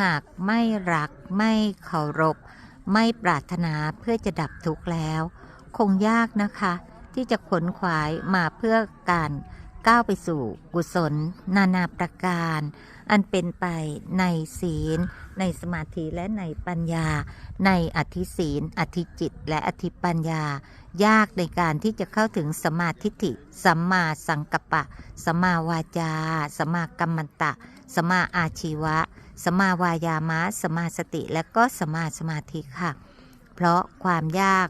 หากไม่รักไม่เคารพ ไม่ปรารถนาเพื่อจะดับทุกข์แล้ว คงยากนะคะ ที่จะขนขวายมาเพื่อการก้าวไปสู่กุศล นานาประการ อันเป็นไปในศีล ในสมาธิและในปัญญา ในอธิศีล อธิจิต และอธิปัญญา ยากในการที่จะเข้าถึงสมาธิิสัมมาสังกัปปะสัมมาวาจาสัมมากัมมันตะสัมมาอาชีวะ สมาวายามะสมาสติและก็สมาสมาธิค่ะ เพราะความยาก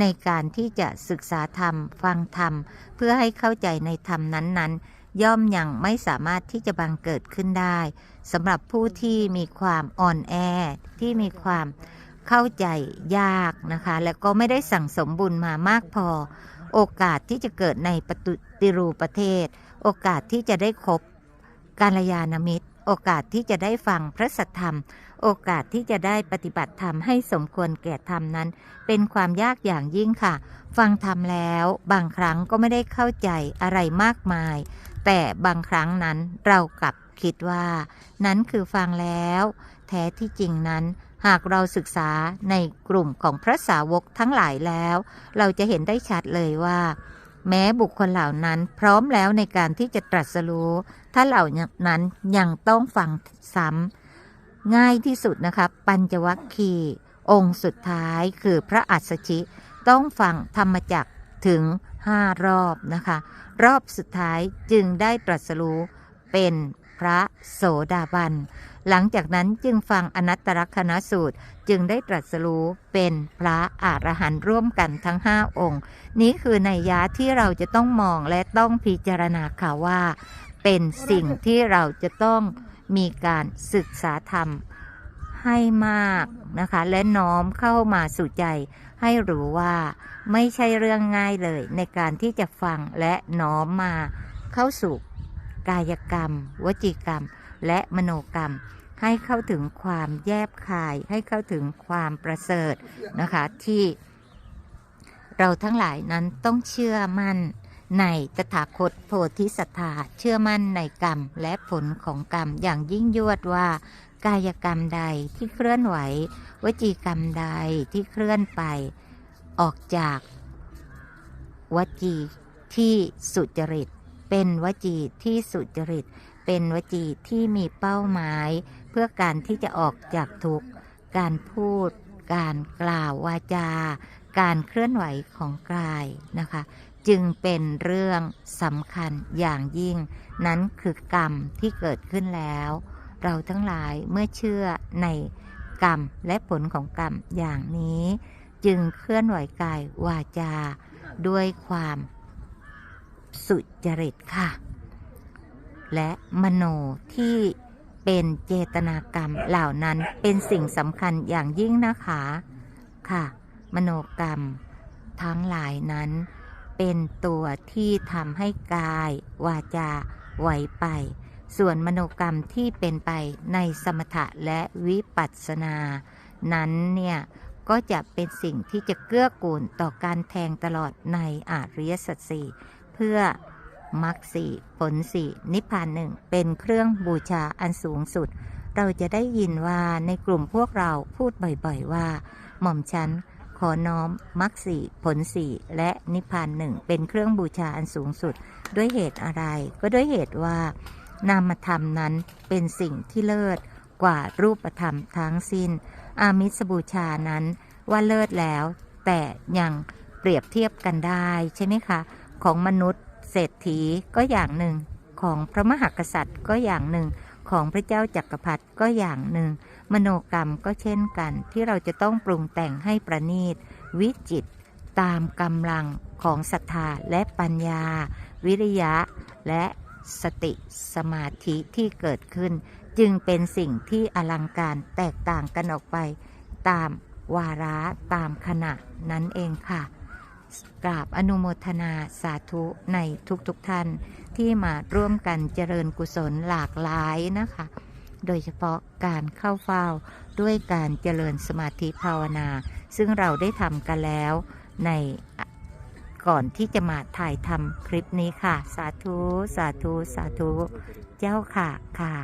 ในการที่จะศึกษาธรรม ฟังธรรม เพื่อให้เข้าใจในธรรมนั้นๆ ย่อมยังไม่สามารถที่จะบังเกิดขึ้นได้สำหรับผู้ที่มีความอ่อนแอที่มีความเข้าใจยากนะคะ และก็ไม่ได้สั่งสมบุญมามากพอ โอกาสที่จะเกิดในปฏิรูประเทศ โอกาสที่จะได้คบกาลยานมิตร โอกาสที่จะได้ฟังพระสัทธรรม โอกาสที่จะได้ปฏิบัติธรรมให้สมควรแก่ธรรมนั้น เป็นความยากอย่างยิ่งค่ะ ฟังธรรมแล้วบางครั้งก็ไม่ได้เข้าใจอะไรมากมาย แต่บางครั้งนั้นเรากลับคิดว่า นั้นคือฟังแล้ว แท้ที่จริงนั้นหากเราศึกษาในกลุ่มของพระสาวกทั้งหลายแล้ว เราจะเห็นได้ชัดเลยว่า แม้บุคคลเหล่านั้นพร้อมแล้วในการที่จะตรัสรู้ ถ้าเหล่านั้นยังต้องฟังซ้ำง่ายที่สุดนะคะปัญจวัคคีย์องค์สุดท้ายคือพระอัสชิ ต้องฟังธรรมจักถึงห้ารอบนะคะ รอบสุดท้ายจึงได้ตรัสรู้เป็น พระโสดาบัน หลังจากนั้นจึงฟังอนัตตลกนสูตรจึงได้ตรัสรู้เป็นพระอรหันต์ร่วมกันทั้ง 5 องค์ นี้คือในยยะที่เราจะต้องมองและต้องพิจารณาค่ะว่า เป็นสิ่งที่เราจะต้องมีการศึกษาธรรมให้มากนะคะ และน้อมเข้ามาสู่ใจ ให้รู้ว่าไม่ใช่เรื่องง่ายเลยในการที่จะฟังและน้อมมาเข้าสู่ กายกรรม วจีกรรม และมโนกรรม ให้เข้าถึงความแยบคาย ให้เข้าถึงความประเสริฐนะคะที่เราทั้งหลายนั้นต้องเชื่อมั่นในตถาคตโพธิสัตธาเชื่อมั่นในกรรมและผลของกรรมอย่างยิ่งยวดว่า กายกรรมใดที่เคลื่อนไหว วจีกรรมใดที่เคลื่อนไป ออกจากวจีที่สุจริต เป็นวจีที่สุจริต เป็นวจีที่มีเป้าหมาย เพื่อการที่จะออกจากทุกข์ การพูด การกล่าววาจา การเคลื่อนไหวของกายนะคะ จึงเป็นเรื่องสำคัญอย่างยิ่ง นั้นคือกรรมที่เกิดขึ้นแล้ว เราทั้งหลายเมื่อเชื่อในกรรมและผลของกรรมอย่างนี้ จึงเคลื่อนไหวกายวาจา ด้วยความ สุจริตค่ะ และมโนที่เป็นเจตนากรรมเหล่านั้นเป็นสิ่งสำคัญอย่างยิ่งนะคะค่ะ มโนกรรมทั้งหลายนั้น เป็นตัวที่ทำให้กาย วาจาไหวไป ส่วนมโนกรรมที่เป็นไปในสมถะและวิปัสสนา นั้นเนี่ยก็จะเป็นสิ่งที่จะเกื้อกูลต่อการแทงตลอดในอาริยสัจสี่ เพื่อมรรคสีผลสีนิพพานหนึ่งเป็นเครื่องบูชาอันสูงสุด เราจะได้ยินว่าในกลุ่มพวกเราพูดบ่อยๆว่า หม่อมฉันขอน้อมมรรคสีผลสีและนิพพานหนึ่งเป็นเครื่องบูชาอันสูงสุด ด้วยเหตุอะไร ก็ด้วยเหตุว่านามธรรมนั้นเป็นสิ่งที่เลิศกว่ารูปธรรมทั้งสิ้น อามิสบูชานั้นว่าเลิศแล้ว แต่ยังเปรียบเทียบกันได้ใช่ไหมคะ ของมนุษย์ เศรษฐีก็อย่างหนึ่ง ของพระมหากษัตริย์ก็อย่างหนึ่ง ของพระเจ้าจักรพรรดิก็อย่างหนึ่ง มโนกรรมก็เช่นกัน ที่เราจะต้องปรุงแต่งให้ประณีต วิจิต ตามกำลังของศรัทธาและปัญญา วิริยะ และสติสมาธิที่เกิดขึ้น จึงเป็นสิ่งที่อลังการแตกต่างกันออกไป ตามวาระตามขณะนั้นเองค่ะ กราบอนุโมทนาสาธุในทุกๆทท่านที่มาร่วมกันเจริญกุศลหลากหลายนะคะ โดยเฉพาะการเข้าเฝ้าด้วยการเจริญสมาธิภาวนา ซึ่งเราได้ทำกันแล้วในก่อนที่จะมาถ่ายทำคลิปนี้ค่ะ สาธุ สาธุ สาธุ เจ้าค่ะค่ะ